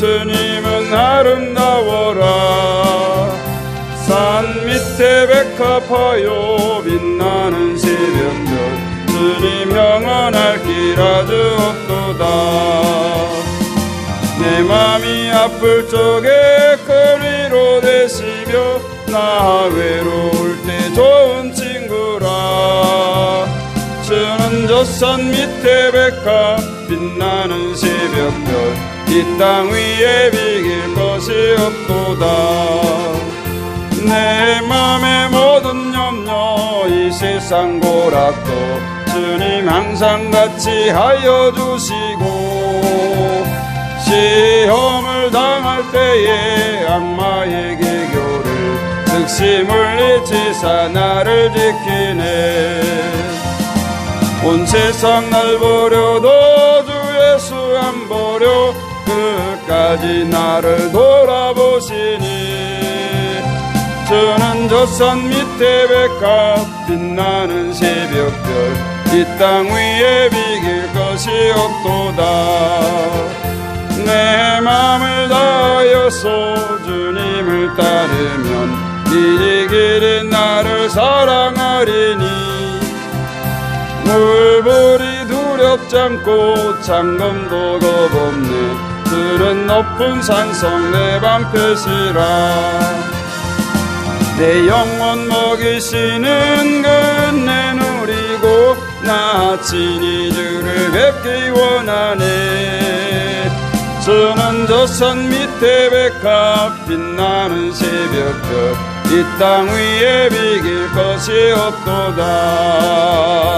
예수님은 아름다워라. 산 밑에 백합하여 빛나는 새벽별 주님 영원할 길 아주 없도다. 내 맘이 아플 적에 거리로 대시며 나 외로울 때 좋은 친구라. 주는 저 산 밑에 백합 빛나는 새벽별 이 땅 위에 비길 것이 없도다. 내 맘의 모든 염려 이 세상 고락도 주님 항상 같이 하여 주시고 시험을 당할 때에 악마의 개교를 즉시 물리치사 나를 지키네. 온 세상 날 버려도 끝까지 나를 돌아보시니 저는 저산 밑에 백합 빛나는 새벽별 이 땅 위에 비길 것이 없도다. 내 맘을 다하여서 주님을 따르면 이 길이 나를 사랑하리니 물불이 두렵지 않고 창검도 겁없네 들은 높은 산성 내 방패시라. 내 영혼 먹이시는 끝내 누리고 나 친히 주를 뵙기 원하네. 저는 저산 밑에 백합 빛나는 새벽별 이 땅 위에 비길 것이 없도다. 아